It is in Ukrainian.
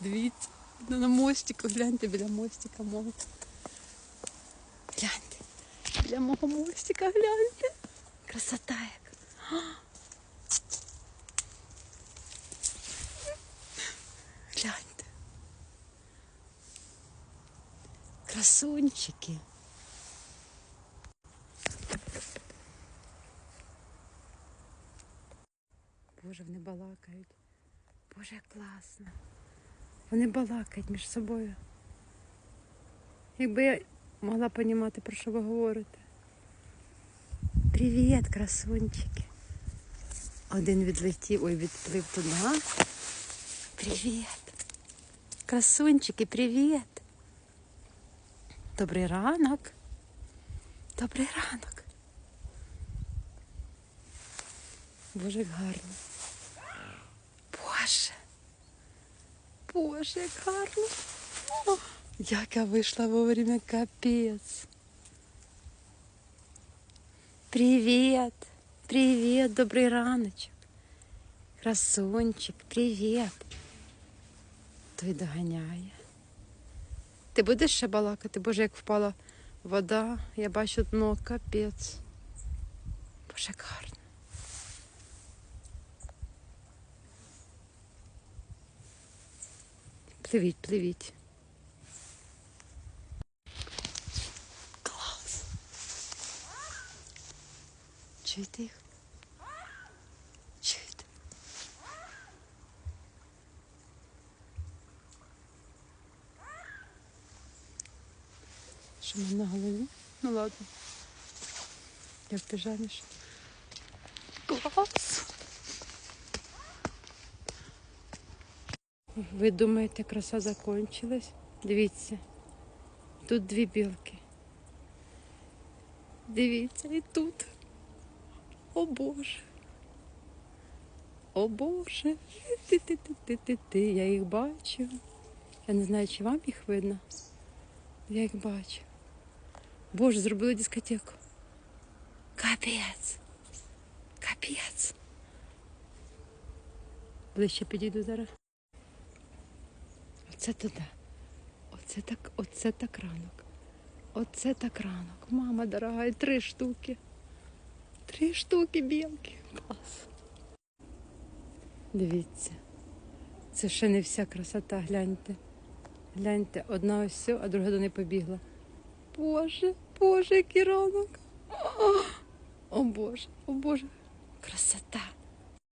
Дивіться, на мостику, гляньте біля мостика мого. Гляньте. Біля мого мостика гляньте. Красота яка. А! Гляньте. Красунчики. Боже, вони балакають. Боже, як класно. Вони балакають між собою. Якби я могла понімати, про що ви говорите. Привіт, красунчики. Один відлетів, ой, відплив туди. Привіт. Красунчики, привіт. Добрий ранок. Добрий ранок. Боже, гарно. Боже. Боже, як як я вийшла вовремя, капець. Привіт. Привіт, добрий раночок. Красунчик, привіт. Той доганяє. Ти будеш ще балакати? Боже, як впала вода, я бачу дно, капець. Боже, як гарно. Пливіть, пливіть. Клас. Чуєте їх? Чуєте? Що в мене на голові? Ну ладно. Я в піжамі. Клас. Ви думаєте, краса закончилась? Дивіться, тут дві білки. Дивіться, і тут. О Боже. О Боже. Ти-ти-ти-ти-ти-ти. Я їх бачу. Я не знаю, чи вам їх видно. Я їх бачу. Боже, зробили дискотеку. Капець. Капець. Ближче підійду зараз. Оце туди. Оце так, оце так ранок. Оце так ранок. Мама дорога, і три штуки. Три штуки білки. Клас. Дивіться. Це ще не вся красота, гляньте. Гляньте, одна ось, сьо, а друга до неї побігла. Боже, Боже, який ранок. О Боже, о Боже. Красота.